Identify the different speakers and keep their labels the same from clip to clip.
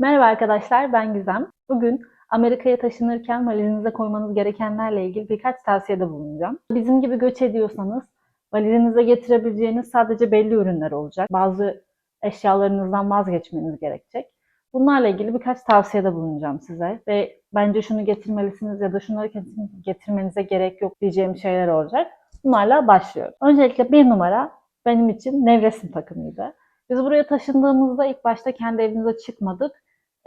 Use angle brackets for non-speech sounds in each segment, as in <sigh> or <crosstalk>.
Speaker 1: Merhaba arkadaşlar, ben Gizem. Bugün Amerika'ya taşınırken valizinize koymanız gerekenlerle ilgili birkaç tavsiyede bulunacağım. Bizim gibi göç ediyorsanız valizinize getirebileceğiniz sadece belli ürünler olacak. Bazı eşyalarınızdan vazgeçmeniz gerekecek. Bunlarla ilgili birkaç tavsiyede bulunacağım size ve bence şunu getirmelisiniz ya da şunları getirmenize gerek yok diyeceğim şeyler olacak. Bunlarla başlıyorum. Öncelikle bir numara benim için nevresim takımıydı. Biz buraya taşındığımızda ilk başta kendi evimize çıkmadık.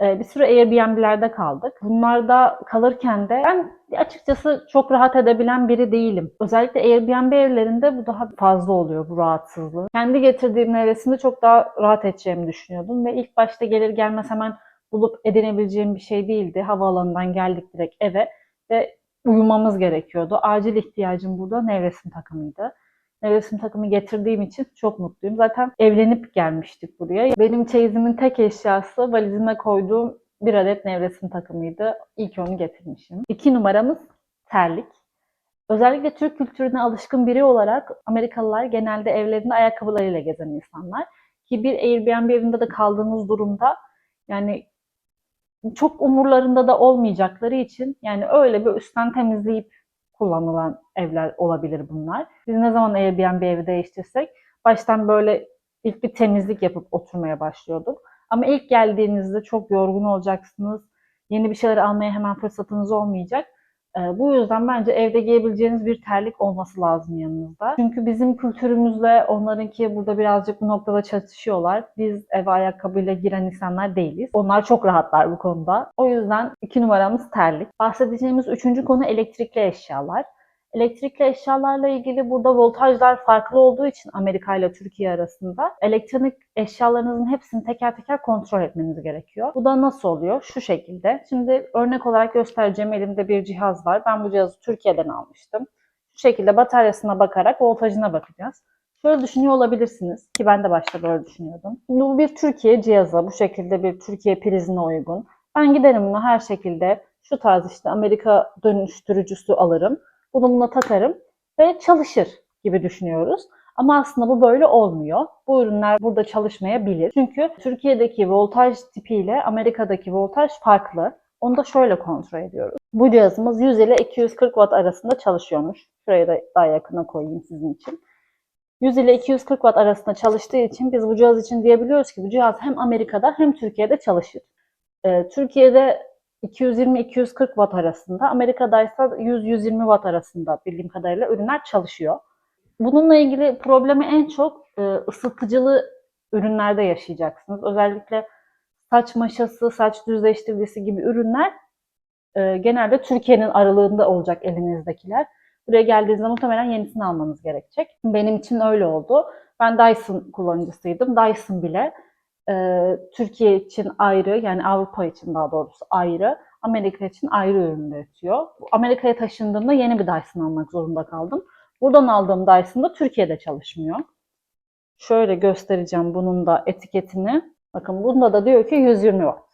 Speaker 1: Ee, bir süre Airbnb'lerde kaldık. Bunlarda kalırken de ben açıkçası çok rahat edebilen biri değilim. Özellikle Airbnb evlerinde bu daha fazla oluyor bu rahatsızlığı. Kendi getirdiğim nevresimde çok daha rahat edeceğimi düşünüyordum ve ilk başta gelir gelmez hemen bulup edinebileceğim bir şey değildi. Havaalanından geldik direkt eve ve uyumamız gerekiyordu. Acil ihtiyacım burada nevresim takımıydı nevresim takımı getirdiğim için çok mutluyum. Zaten evlenip gelmiştik buraya. Benim çeyizimin tek eşyası valizime koyduğum bir adet nevresim takımıydı. Ki onu getirmişim. İki numaramız terlik. Özellikle Türk kültürüne alışkın biri olarak Amerikalılar genelde evlerinde ayakkabılarıyla gezen insanlar. Ki bir Airbnb evinde de kaldığımız durumda yani çok umurlarında da olmayacakları için yani öyle bir üstten temizleyip kullanılan evler olabilir bunlar. Biz ne zaman Airbnb evi değiştirsek baştan böyle ilk bir temizlik yapıp oturmaya başlıyorduk. Ama ilk geldiğinizde çok yorgun olacaksınız. Yeni bir şeyler almaya hemen fırsatınız olmayacak. Ee, bu yüzden bence evde giyebileceğiniz bir terlik olması lazım yanınızda. Çünkü bizim kültürümüzle onlarınki burada birazcık bu noktada çatışıyorlar. Biz eve ayakkabıyla giren insanlar değiliz. Onlar çok rahatlar bu konuda. O yüzden iki numaramız terlik. Bahsedeceğimiz üçüncü konu elektrikli eşyalar. Elektrikli eşyalarla ilgili burada voltajlar farklı olduğu için Amerika ile Türkiye arasında elektronik eşyalarınızın hepsini teker teker kontrol etmeniz gerekiyor. Bu da nasıl oluyor? Şu şekilde. Şimdi örnek olarak göstereceğim elimde bir cihaz var. Ben bu cihazı Türkiye'den almıştım. Şu şekilde bataryasına bakarak voltajına bakacağız. Şöyle düşünüyor olabilirsiniz ki ben de başta böyle düşünüyordum. Şimdi bu bir Türkiye cihazı. Bu şekilde bir Türkiye prizine uygun. Ben giderim bunu her şekilde şu tarz işte Amerika dönüştürücüsü alırım. Bunu buna takarım ve çalışır gibi düşünüyoruz. Ama aslında bu böyle olmuyor. Bu ürünler burada çalışmayabilir. Çünkü Türkiye'deki voltaj tipiyle Amerika'daki voltaj farklı. Onu da şöyle kontrol ediyoruz. Bu cihazımız 100 ile 240 watt arasında çalışıyormuş. Şuraya da daha yakına koyayım sizin için. 100 ile 240 watt arasında çalıştığı için biz bu cihaz için diyebiliyoruz ki bu cihaz hem Amerika'da hem Türkiye'de çalışır. Ee, Türkiye'de 220-240 watt arasında, Amerika'daysa 100-120 watt arasında bildiğim kadarıyla ürünler çalışıyor. Bununla ilgili problemi en çok e, ısıtıcılı ürünlerde yaşayacaksınız. Özellikle saç maşası, saç düzleştiricisi gibi ürünler e, genelde Türkiye'nin aralığında olacak elinizdekiler. Buraya geldiğinizde muhtemelen yenisini almanız gerekecek. Benim için öyle oldu. Ben Dyson kullanıcısıydım. Dyson bile e, Türkiye için ayrı yani Avrupa için daha doğrusu ayrı, Amerika için ayrı ürün üretiyor. Amerika'ya taşındığımda yeni bir Dyson almak zorunda kaldım. Buradan aldığım Dyson da Türkiye'de çalışmıyor. Şöyle göstereceğim bunun da etiketini. Bakın bunda da diyor ki 120 watt.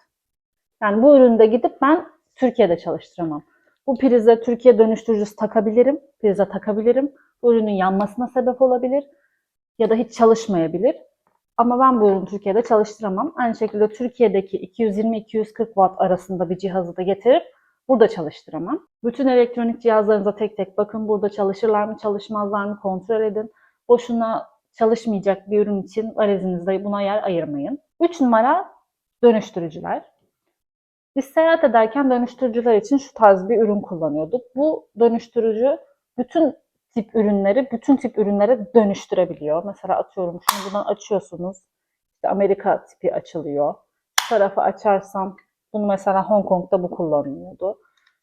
Speaker 1: Yani bu üründe gidip ben Türkiye'de çalıştıramam. Bu prize Türkiye dönüştürücüsü takabilirim. Prize takabilirim. Bu ürünün yanmasına sebep olabilir. Ya da hiç çalışmayabilir. Ama ben bu ürünü Türkiye'de çalıştıramam. Aynı şekilde Türkiye'deki 220-240 watt arasında bir cihazı da getirip burada çalıştıramam. Bütün elektronik cihazlarınıza tek tek bakın. Burada çalışırlar mı çalışmazlar mı kontrol edin. Boşuna çalışmayacak bir ürün için valizinizde buna yer ayırmayın. 3 numara dönüştürücüler. Biz seyahat ederken dönüştürücüler için şu tarz bir ürün kullanıyorduk. Bu dönüştürücü bütün tip ürünleri bütün tip ürünlere dönüştürebiliyor. Mesela atıyorum şunu buradan açıyorsunuz. İşte Amerika tipi açılıyor. Şu tarafı açarsam bunu mesela Hong Kong'da bu kullanılıyordu.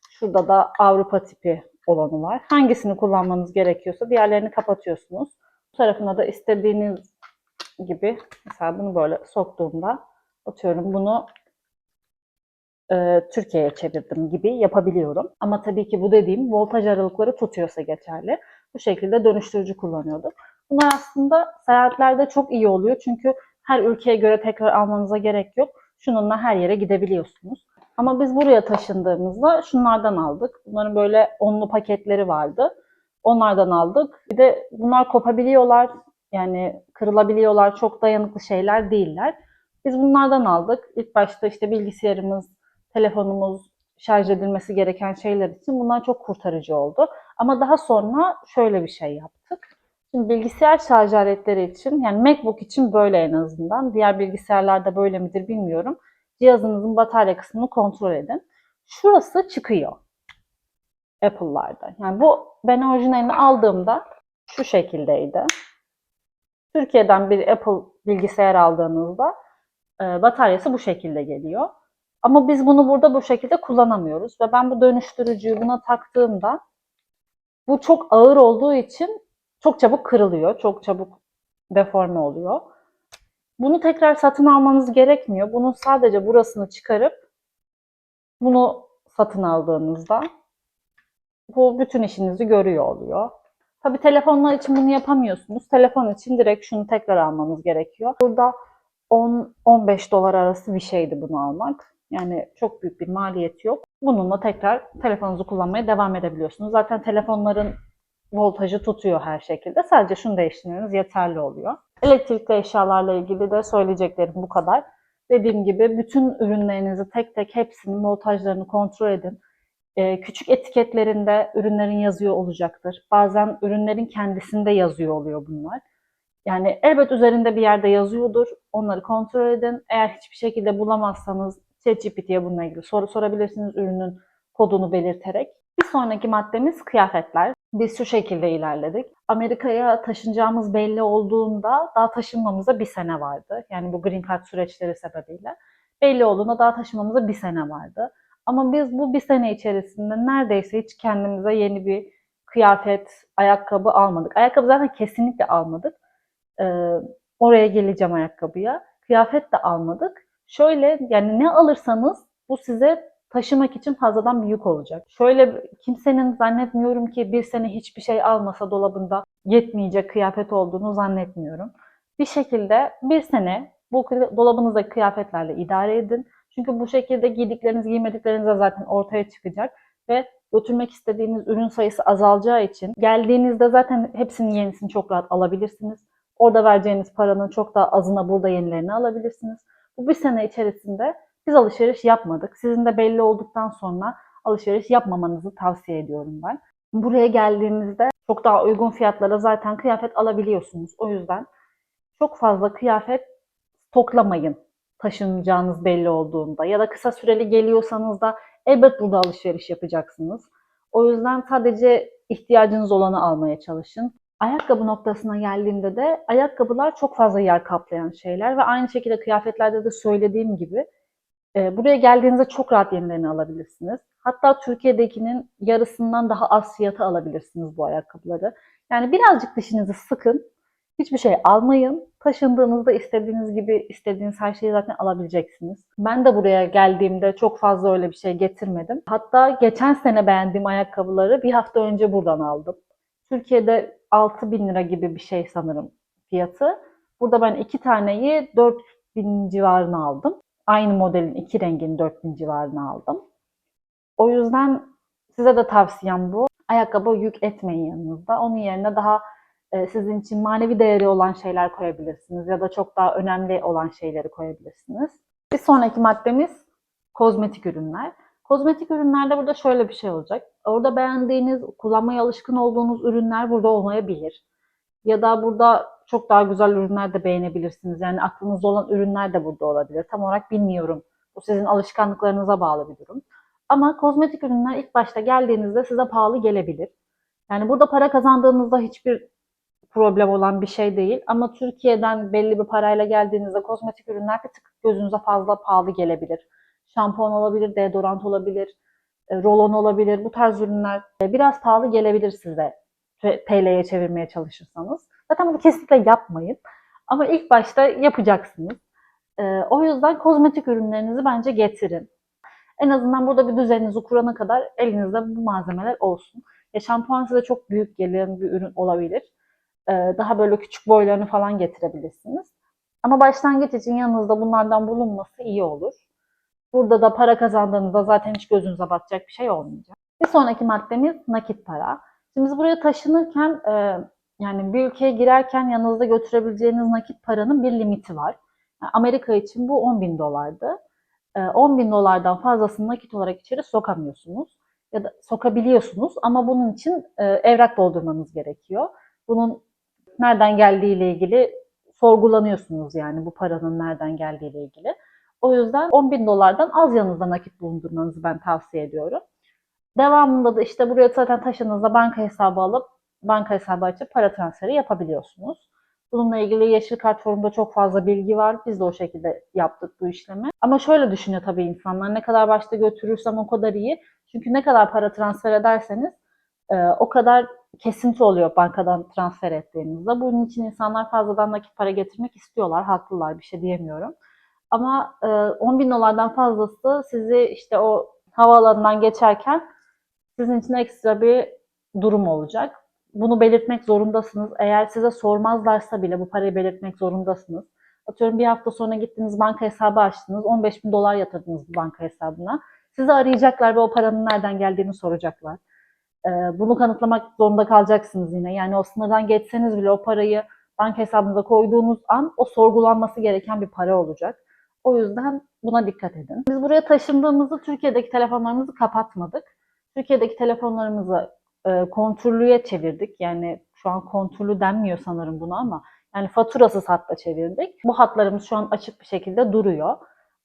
Speaker 1: Şurada da Avrupa tipi olanı var. Hangisini kullanmanız gerekiyorsa diğerlerini kapatıyorsunuz. Bu tarafına da istediğiniz gibi mesela bunu böyle soktuğumda atıyorum bunu e, Türkiye'ye çevirdim gibi yapabiliyorum. Ama tabii ki bu dediğim voltaj aralıkları tutuyorsa geçerli. Bu şekilde dönüştürücü kullanıyorduk. Bunlar aslında seyahatlerde çok iyi oluyor. Çünkü her ülkeye göre tekrar almanıza gerek yok. Şununla her yere gidebiliyorsunuz. Ama biz buraya taşındığımızda şunlardan aldık. Bunların böyle onlu paketleri vardı. Onlardan aldık. Bir de bunlar kopabiliyorlar. Yani kırılabiliyorlar. Çok dayanıklı şeyler değiller. Biz bunlardan aldık. İlk başta işte bilgisayarımız, telefonumuz, şarj edilmesi gereken şeyler için bunlar çok kurtarıcı oldu. Ama daha sonra şöyle bir şey yaptık. Şimdi bilgisayar şarj aletleri için, yani MacBook için böyle en azından. Diğer bilgisayarlarda böyle midir bilmiyorum. Cihazınızın batarya kısmını kontrol edin. Şurası çıkıyor. Apple'larda. Yani bu ben orijinalini aldığımda şu şekildeydi. Türkiye'den bir Apple bilgisayar aldığınızda e, bataryası bu şekilde geliyor. Ama biz bunu burada bu şekilde kullanamıyoruz. Ve ben bu dönüştürücüyü buna taktığımda bu çok ağır olduğu için çok çabuk kırılıyor. Çok çabuk deforme oluyor. Bunu tekrar satın almanız gerekmiyor. Bunun sadece burasını çıkarıp bunu satın aldığınızda bu bütün işinizi görüyor oluyor. Tabii telefonlar için bunu yapamıyorsunuz. Telefon için direkt şunu tekrar almanız gerekiyor. Burada 10-15 dolar arası bir şeydi bunu almak. Yani çok büyük bir maliyeti yok. Bununla tekrar telefonunuzu kullanmaya devam edebiliyorsunuz. Zaten telefonların voltajı tutuyor her şekilde. Sadece şunu değiştirmeniz yeterli oluyor. Elektrikli eşyalarla ilgili de söyleyeceklerim bu kadar. Dediğim gibi bütün ürünlerinizi tek tek hepsinin voltajlarını kontrol edin. Ee, küçük etiketlerinde ürünlerin yazıyor olacaktır. Bazen ürünlerin kendisinde yazıyor oluyor bunlar. Yani elbet üzerinde bir yerde yazıyordur. Onları kontrol edin. Eğer hiçbir şekilde bulamazsanız ChatGPT'ye bununla ilgili soru sorabilirsiniz ürünün kodunu belirterek. Bir sonraki maddemiz kıyafetler. Biz şu şekilde ilerledik. Amerika'ya taşınacağımız belli olduğunda daha taşınmamıza bir sene vardı. Yani bu green card süreçleri sebebiyle. Belli olduğunda daha taşınmamıza bir sene vardı. Ama biz bu bir sene içerisinde neredeyse hiç kendimize yeni bir kıyafet, ayakkabı almadık. Ayakkabı zaten kesinlikle almadık. Ee, oraya geleceğim ayakkabıya. Kıyafet de almadık. Şöyle yani ne alırsanız bu size taşımak için fazladan bir yük olacak. Şöyle kimsenin zannetmiyorum ki bir sene hiçbir şey almasa dolabında yetmeyecek kıyafet olduğunu zannetmiyorum. Bir şekilde bir sene bu dolabınızdaki kıyafetlerle idare edin. Çünkü bu şekilde giydikleriniz giymedikleriniz de zaten ortaya çıkacak ve götürmek istediğiniz ürün sayısı azalacağı için geldiğinizde zaten hepsinin yenisini çok rahat alabilirsiniz. Orada vereceğiniz paranın çok daha azına burada yenilerini alabilirsiniz. Bu bir sene içerisinde biz alışveriş yapmadık. Sizin de belli olduktan sonra alışveriş yapmamanızı tavsiye ediyorum ben. Buraya geldiğinizde çok daha uygun fiyatlara zaten kıyafet alabiliyorsunuz. O yüzden çok fazla kıyafet stoklamayın taşınacağınız belli olduğunda ya da kısa süreli geliyorsanız da elbet burada alışveriş yapacaksınız. O yüzden sadece ihtiyacınız olanı almaya çalışın. Ayakkabı noktasına geldiğinde de ayakkabılar çok fazla yer kaplayan şeyler ve aynı şekilde kıyafetlerde de söylediğim gibi e, buraya geldiğinizde çok rahat yenilerini alabilirsiniz. Hatta Türkiye'dekinin yarısından daha az fiyata alabilirsiniz bu ayakkabıları. Yani birazcık dişinizi sıkın, hiçbir şey almayın. Taşındığınızda istediğiniz gibi istediğiniz her şeyi zaten alabileceksiniz. Ben de buraya geldiğimde çok fazla öyle bir şey getirmedim. Hatta geçen sene beğendiğim ayakkabıları bir hafta önce buradan aldım. Türkiye'de 6 bin lira gibi bir şey sanırım fiyatı. Burada ben iki taneyi 4 bin civarına aldım. Aynı modelin iki rengini 4 bin civarına aldım. O yüzden size de tavsiyem bu. Ayakkabı yük etmeyin yanınızda. Onun yerine daha e, sizin için manevi değeri olan şeyler koyabilirsiniz ya da çok daha önemli olan şeyleri koyabilirsiniz. Bir sonraki maddemiz kozmetik ürünler. Kozmetik ürünlerde burada şöyle bir şey olacak. Orada beğendiğiniz, kullanmaya alışkın olduğunuz ürünler burada olmayabilir. Ya da burada çok daha güzel ürünler de beğenebilirsiniz. Yani aklınızda olan ürünler de burada olabilir. Tam olarak bilmiyorum. Bu sizin alışkanlıklarınıza bağlı bir durum. Ama kozmetik ürünler ilk başta geldiğinizde size pahalı gelebilir. Yani burada para kazandığınızda hiçbir problem olan bir şey değil. Ama Türkiye'den belli bir parayla geldiğinizde kozmetik ürünler bir tık gözünüze fazla pahalı gelebilir. Şampuan olabilir, deodorant olabilir, rolon olabilir. Bu tarz ürünler e, biraz pahalı gelebilir size TL'ye çevirmeye çalışırsanız. Zaten bunu kesinlikle yapmayın. Ama ilk başta yapacaksınız. E, o yüzden kozmetik ürünlerinizi bence getirin. En azından burada bir düzeninizi kurana kadar elinizde bu malzemeler olsun. Ya şampuan size çok büyük gelen bir ürün olabilir. Daha böyle küçük boylarını falan getirebilirsiniz. Ama başlangıç için yanınızda bunlardan bulunması iyi olur. Burada da para kazandığınızda zaten hiç gözünüze batacak bir şey olmayacak. Bir sonraki maddemiz nakit para. Şimdi biz buraya taşınırken yani bir ülkeye girerken yanınızda götürebileceğiniz nakit paranın bir limiti var. Amerika için bu 10 bin dolardı. Ee, 10 bin dolardan fazlasını nakit olarak içeri sokamıyorsunuz. Ya da sokabiliyorsunuz ama bunun için e, evrak doldurmanız gerekiyor. Bunun nereden geldiğiyle ilgili sorgulanıyorsunuz yani bu paranın nereden geldiğiyle ilgili. O yüzden 10 bin dolardan az yanınızda nakit bulundurmanızı ben tavsiye ediyorum. Devamında da işte buraya zaten taşınınızda banka hesabı alıp banka hesabı açıp para transferi yapabiliyorsunuz. Bununla ilgili Yeşil Kart forumda çok fazla bilgi var. Biz de o şekilde yaptık bu işlemi. Ama şöyle düşünüyor tabii insanlar. Ne kadar başta götürürsem o kadar iyi. Çünkü ne kadar para transfer ederseniz e, o kadar kesinti oluyor bankadan transfer ettiğinizde. Bunun için insanlar fazladan nakit para getirmek istiyorlar. Haklılar bir şey diyemiyorum. Ama e, 10 bin dolardan fazlası sizi işte o havaalanından geçerken sizin için ekstra bir durum olacak. Bunu belirtmek zorundasınız. Eğer size sormazlarsa bile bu parayı belirtmek zorundasınız. Atıyorum bir hafta sonra gittiniz banka hesabı açtınız. 15 bin dolar yatırdınız bu banka hesabına. Sizi arayacaklar ve o paranın nereden geldiğini soracaklar. Ee, bunu kanıtlamak zorunda kalacaksınız yine. Yani o sınırdan geçseniz bile o parayı banka hesabınıza koyduğunuz an o sorgulanması gereken bir para olacak. O yüzden buna dikkat edin. Biz buraya taşındığımızda Türkiye'deki telefonlarımızı kapatmadık. Türkiye'deki telefonlarımızı e, kontürlüye çevirdik. Yani şu an kontürlü denmiyor sanırım buna ama yani faturasız hatta çevirdik. Bu hatlarımız şu an açık bir şekilde duruyor.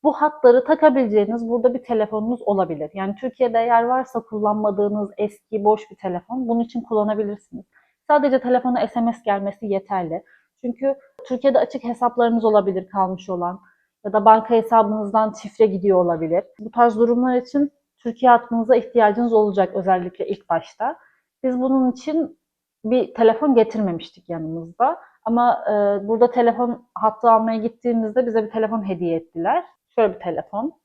Speaker 1: Bu hatları takabileceğiniz burada bir telefonunuz olabilir. Yani Türkiye'de eğer varsa kullanmadığınız eski boş bir telefon bunun için kullanabilirsiniz. Sadece telefona SMS gelmesi yeterli. Çünkü Türkiye'de açık hesaplarınız olabilir kalmış olan ya da banka hesabınızdan şifre gidiyor olabilir. Bu tarz durumlar için Türkiye hattınıza ihtiyacınız olacak özellikle ilk başta. Biz bunun için bir telefon getirmemiştik yanımızda. Ama e, burada telefon hattı almaya gittiğimizde bize bir telefon hediye ettiler. Şöyle bir telefon.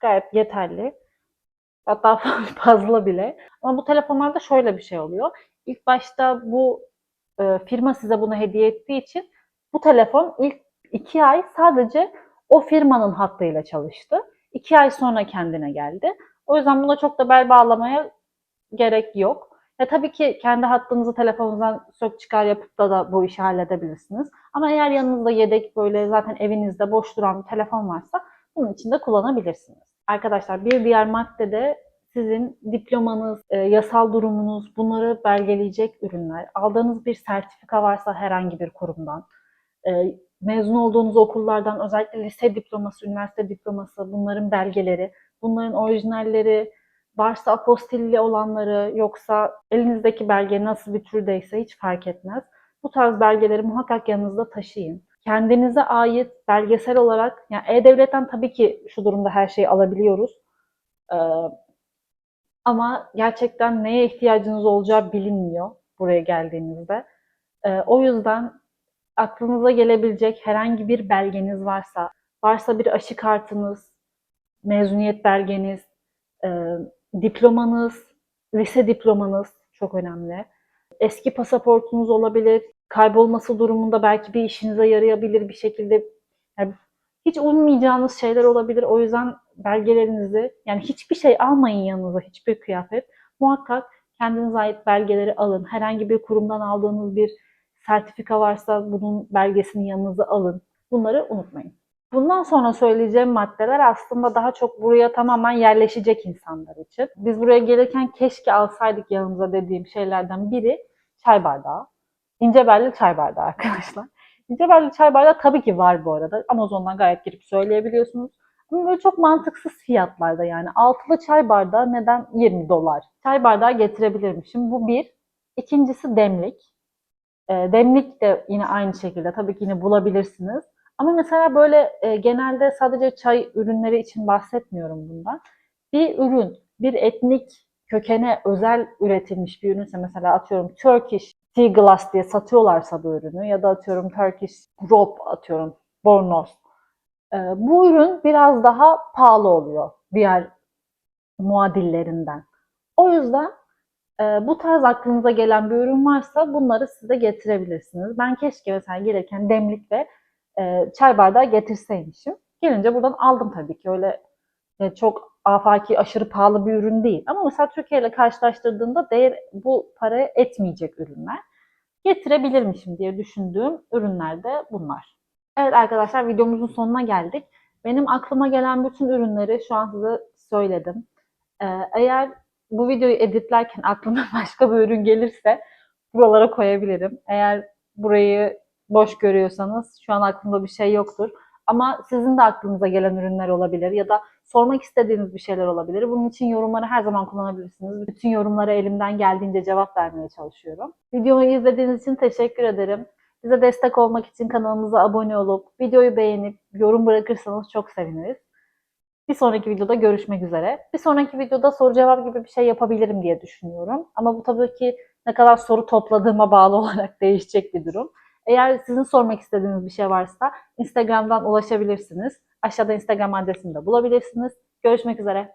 Speaker 1: Gayet yeterli. Hatta <laughs> fazla bile. Ama bu telefonlarda şöyle bir şey oluyor. İlk başta bu e, firma size bunu hediye ettiği için bu telefon ilk iki ay sadece o firmanın hattıyla çalıştı. İki ay sonra kendine geldi. O yüzden buna çok da bel bağlamaya gerek yok. Ya tabii ki kendi hattınızı telefonunuzdan sök çıkar yapıp da, da bu işi halledebilirsiniz. Ama eğer yanınızda yedek böyle zaten evinizde boş duran bir telefon varsa bunun için de kullanabilirsiniz. Arkadaşlar bir diğer maddede sizin diplomanız, e, yasal durumunuz bunları belgeleyecek ürünler. Aldığınız bir sertifika varsa herhangi bir kurumdan, e, mezun olduğunuz okullardan özellikle lise diploması, üniversite diploması bunların belgeleri, bunların orijinalleri, varsa apostilli olanları yoksa elinizdeki belge nasıl bir türdeyse hiç fark etmez. Bu tarz belgeleri muhakkak yanınızda taşıyın. Kendinize ait belgesel olarak, yani E-Devlet'ten tabii ki şu durumda her şeyi alabiliyoruz. Ee, ama gerçekten neye ihtiyacınız olacağı bilinmiyor buraya geldiğinizde. Ee, o yüzden aklınıza gelebilecek herhangi bir belgeniz varsa, varsa bir aşı kartınız, mezuniyet belgeniz, e, diplomanız, lise diplomanız çok önemli. Eski pasaportunuz olabilir. Kaybolması durumunda belki bir işinize yarayabilir bir şekilde. Yani hiç ummayacağınız şeyler olabilir. O yüzden belgelerinizi, yani hiçbir şey almayın yanınıza, hiçbir kıyafet. Muhakkak kendinize ait belgeleri alın. Herhangi bir kurumdan aldığınız bir sertifika varsa bunun belgesini yanınıza alın. Bunları unutmayın. Bundan sonra söyleyeceğim maddeler aslında daha çok buraya tamamen yerleşecek insanlar için. Biz buraya gelirken keşke alsaydık yanımıza dediğim şeylerden biri çay bardağı. İnce belli çay bardağı <laughs> arkadaşlar. İnce belli çay bardağı tabii ki var bu arada. Amazon'dan gayet girip söyleyebiliyorsunuz. Ama böyle çok mantıksız fiyatlarda yani. Altılı çay bardağı neden 20 dolar? Çay bardağı getirebilirmişim. Bu bir. İkincisi demlik. E, demlik de yine aynı şekilde tabii ki yine bulabilirsiniz. Ama mesela böyle e, genelde sadece çay ürünleri için bahsetmiyorum bundan. Bir ürün, bir etnik kökene özel üretilmiş bir ürünse mesela atıyorum Turkish Tea Glass diye satıyorlarsa bu ürünü ya da atıyorum Turkish Rope atıyorum bornoz. E, bu ürün biraz daha pahalı oluyor diğer muadillerinden. O yüzden bu tarz aklınıza gelen bir ürün varsa bunları size getirebilirsiniz. Ben keşke mesela gelirken demlik ve e, çay bardağı getirseymişim. Gelince buradan aldım tabii ki. Öyle e, çok afaki aşırı pahalı bir ürün değil. Ama mesela Türkiye ile karşılaştırdığında değer bu para etmeyecek ürünler. Getirebilirmişim diye düşündüğüm ürünler de bunlar. Evet arkadaşlar videomuzun sonuna geldik. Benim aklıma gelen bütün ürünleri şu an size söyledim. Ee, eğer bu videoyu editlerken aklıma <laughs> başka bir ürün gelirse buralara koyabilirim. Eğer burayı boş görüyorsanız şu an aklımda bir şey yoktur. Ama sizin de aklınıza gelen ürünler olabilir ya da sormak istediğiniz bir şeyler olabilir. Bunun için yorumları her zaman kullanabilirsiniz. Bütün yorumlara elimden geldiğince cevap vermeye çalışıyorum. Videomu izlediğiniz için teşekkür ederim. Bize destek olmak için kanalımıza abone olup videoyu beğenip yorum bırakırsanız çok seviniriz. Bir sonraki videoda görüşmek üzere. Bir sonraki videoda soru cevap gibi bir şey yapabilirim diye düşünüyorum. Ama bu tabii ki ne kadar soru topladığıma bağlı <laughs> olarak değişecek bir durum. Eğer sizin sormak istediğiniz bir şey varsa Instagram'dan ulaşabilirsiniz. Aşağıda Instagram adresini de bulabilirsiniz. Görüşmek üzere.